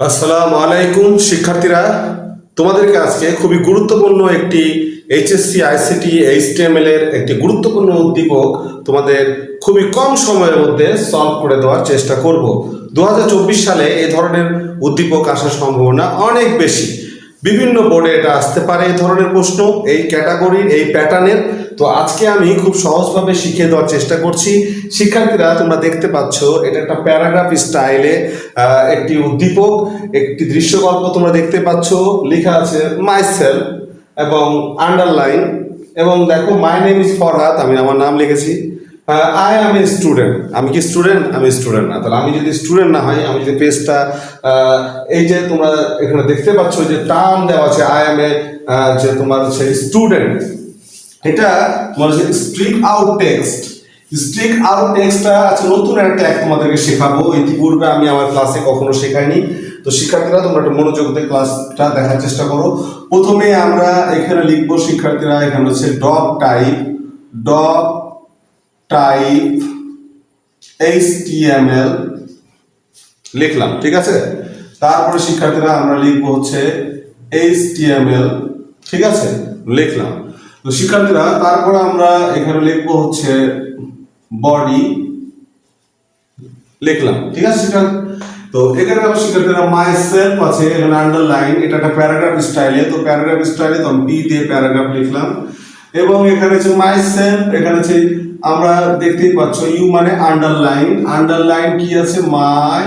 আসসালামু আলাইকুম, শিক্ষার্থীরা। তোমাদেরকে আজকে খুবই গুরুত্বপূর্ণ একটি এইচএসসি আইসিটি এইচটিএমএল এর একটি গুরুত্বপূর্ণ উদ্দীপক তোমাদের খুবই কম সময়ের মধ্যে সলভ করে দেওয়ার চেষ্টা করব। দু হাজার চব্বিশ সালে এই ধরনের উদ্দীপক আসার সম্ভাবনা অনেক বেশি। বিভিন্ন বোর্ডে এটা আসতে পারে এই ধরনের প্রশ্ন, এই ক্যাটাগরির এই প্যাটার্নের তো আজকে আমি খুব সহজভাবে শিখিয়ে দেওয়ার চেষ্টা করছি। শিক্ষার্থীরা, তোমরা দেখতে পাচ্ছ, এটা একটা প্যারাগ্রাফ স্টাইলে একটি উদ্দীপক, একটি দৃশ্যকল্প তোমরা দেখতে পাচ্ছ। লেখা আছে মাই সেলফ এবং আন্ডারলাইন এবং দেখো মাই নেম ইজ ফরহাদ আমি আমার নাম লিখেছি। আই এম এ স্টুডেন্ট আমি কি স্টুডেন্ট আমি স্টুডেন্ট না। তাহলে আমি যদি স্টুডেন্ট না হয়, আমি যদি পেজটা এই যে তোমরা এখানে দেখতে পাচ্ছ যে টার্ম দেওয়া আছে আই এম এ যে তোমার হচ্ছে স্টুডেন্ট এটা তোমার হচ্ছে strike out text strike out টেক্সটটা আছে নতুন একটা ট্যাগ তোমাদেরকে শেখাবো। ইতিপূর্বে আমি আমার ক্লাসে কখনো শেখাইনি। তো শিক্ষার্থীরা, তোমরা একটু মনোযোগ দিয়ে ক্লাসটা দেখার চেষ্টা করো। প্রথমে আমরা এখানে লিখব, শিক্ষার্থীরা, এখানে হচ্ছে doctype doctype HTML লিখলাম, ঠিক আছে? তারপরে শিক্ষার্থীরা আমরা লিখব হচ্ছে এইচটিএমএল ঠিক আছে? লিখলাম। তো শিক্ষার্থীরা, তারপরে আমরা এখানে লিখব হচ্ছে বডি লিখলাম, ঠিক আছে শিক্ষার্থী? তো এখানে আবার শিক্ষার্থীরা মাই সেলফ আছে এখানে আন্ডারলাইন এটা একটা প্যারাগ্রাফ স্টাইলে তো প্যারাগ্রাফ স্টাইলে তো আমি বি দিয়ে প্যারাগ্রাফ লিখলাম। এবং এখানে হচ্ছে মাই সেলফ এখানে হচ্ছে আমরা দেখতেই পাচ্ছ ইউ মানে আন্ডারলাইন আন্ডারলাইন কি আছে? My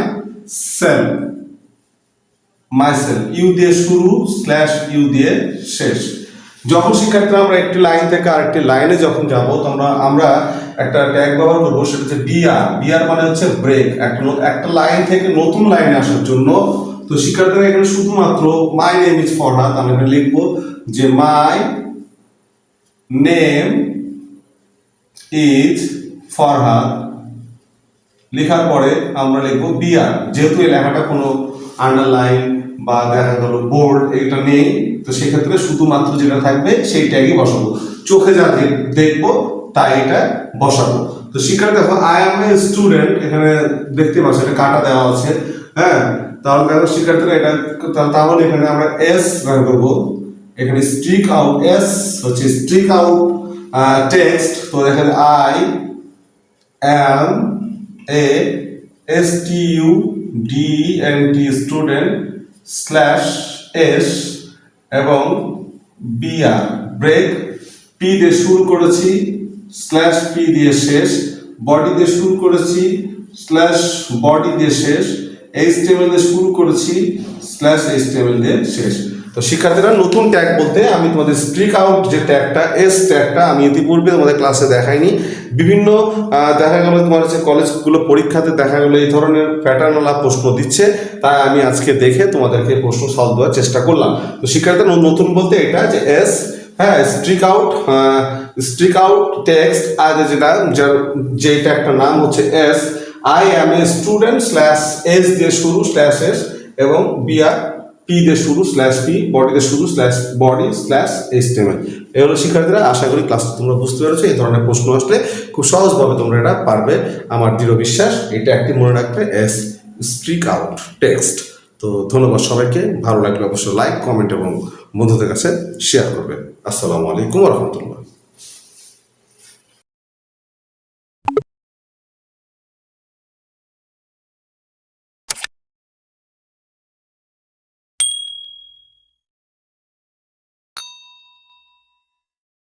self myself U দিয়ে শুরু স্ল্যাশ ইউ দিয়ে শেষ। যখন শিক্ষার্থীরা আমরা একটি লাইন থেকে আরেকটি লাইনে যখন যাব, তোমরা, আমরা একটা ট্যাগ ব্যবহার করব, সেটা হচ্ছে বিআর বিআর মানে হচ্ছে ব্রেক একটা একটা লাইন থেকে নতুন লাইনে আসার জন্য। তো শিক্ষার্থীরা এখানে শুধুমাত্র মাই নেম ইজ ফরহাদ আমি এখানে লিখব যে মাই নেম ইজ ফরহাদ। লেখার পরে আমরা লিখব বিআর যেহেতু এই লেখাটা কোনো আন্ডারলাইন বা দেখা গেল বোর্ড এটা নেই, তো সেক্ষেত্রে শুধুমাত্র যেটা থাকবে সেই ট্যাগই বসাবো। চোখে যা দেখ- দেখব, তাই এটা বসাবো। তো শিক্ষার্থী, দেখো আই এম এ স্টুডেন্ট এখানে দেখতে পাচ্ছ, এটা কাটা দেওয়া আছে। হ্যাঁ তাহলে দেখো, শিক্ষার্থীরা এটা, তাহলে এখানে আমরা এস ব্যবহার করব। এখানে স্ট্রিক আউট এস হচ্ছে স্ট্রিক আউট টেক্সট তো এখানে I am a S T U D N T student slash S এবং বিআর ব্রেক পি দিয়ে শুরু করেছি স্ল্যাশ পি দিয়ে শেষ বডি দিয়ে শুরু করেছি স্ল্যাশ বডি দিয়ে শেষ এইচটিএমএল দিয়ে শুরু করেছি স্ল্যাশ এইচটিএমএল দিয়ে শেষ। তো শিক্ষার্থীরা, নতুন ট্যাগ বলতে আমি তোমাদের স্ট্রিক আউট যে ট্যাগটা এস ট্যাগটা আমি ইতিপূর্বে তোমাদের ক্লাসে দেখাইনি। বিভিন্ন দেখা গেলো তোমার হচ্ছে কলেজগুলো পরীক্ষাতে দেখা গেলো এই ধরনের প্যাটার্নওয়ালা প্রশ্ন দিচ্ছে, তাই আমি আজকে দেখে তোমাদেরকে প্রশ্ন সলভ দেওয়ার চেষ্টা করলাম। তো শিক্ষার্থীরা নতুন বলতে এটা যে এস হ্যাঁ strike out strike out text আর যেটা, যার- যে ট্যাগটার নাম হচ্ছে S I am a student slash S দিয়ে শুরু স্ল্যাশ এস এবং বিআর পি দিয়ে শুরু স্ল্যাশ পি বডি দিয়ে শুরু স্ল্যাশ বডি স্ল্যাশ এইচটিএমএল এই হলো শিক্ষার্থীরা, আশা করি ক্লাস তোমরা বুঝতে পেরেছ। এই ধরনের প্রশ্ন আসলে খুব সহজভাবে তোমরা এটা পারবে। আমার দৃঢ় বিশ্বাস, এটা একটি মনে রাখবে এস স্ট্রিক আউট টেক্সট তো ধন্যবাদ সবাইকে। ভালো লাগলে অবশ্যই লাইক কমেন্ট এবং বন্ধুদের কাছে শেয়ার করবে। আসসালামু আলাইকুম রহমতুল্লাহ।